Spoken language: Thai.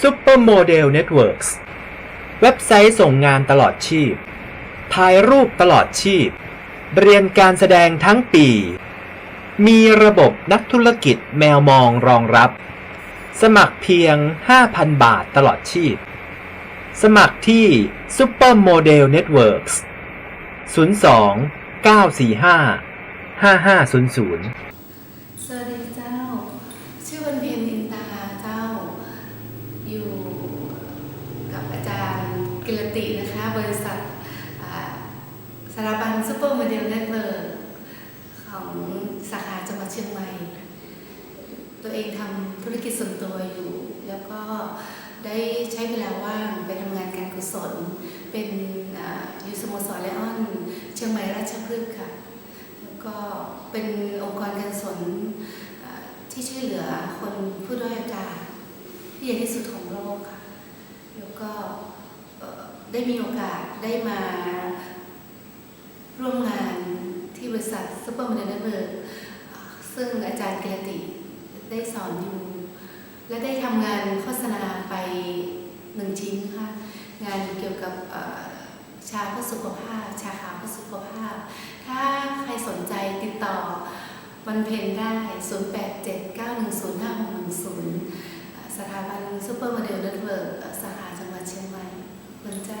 Supermodel Networks เว็บไซต์ส่งงานตลอดชีพ ถ่ายรูปตลอดชีพ เรียนการแสดงทั้งปี มีระบบนักธุรกิจแมวมองรองรับ สมัครเพียง 5,000 บาทตลอดชีพ สมัครที่ Supermodel Networks 02 945 5500 สวัสดีเจ้า ชื่อวันเพ็ญอินตาเจ้า อยู่กับอาจารย์ กิรตินะคะ บริษัทอ่าสถาบันซูเปอร์โมเดลเน็ตเวิร์ของสาขาจังหวัดเชียงใหม่ ตัวเองทำธุรกิจส่วนตัวอยู่ แล้วก็ได้ใช้เวลาว่างไปทำงานการกุศล เป็นอยู่สโมสรไลออน เชียงใหม่ราชพฤกษ์ค่ะ แล้วก็เป็นองค์กรการกุศลที่ช่วยเหลือคนผู้ด้อยโอกาสที่ใหญ่ที่สุดของโลกค่ะ แล้วก็ ได้มีโอกาสได้มาร่วมงานที่บริษัทซูเปอร์ม d นเนเวิร์ซึ่งอาจารย์เกรติได้สอนอยู่ และได้ทำงานโฆษณาไปหนึ่งชิ้นค่ะ งานเกี่ยวกับชาเพื่อสุขภาพ ชาขาวเพื่อสุขภาพ ถ้าใครสนใจติดต่อวันเพนได้ 0879105610 สถาบันซูเปอร์โมเดลเน็ตเวิร์กสาขาจังหวัดเชียงใหม่เมืองเจ้า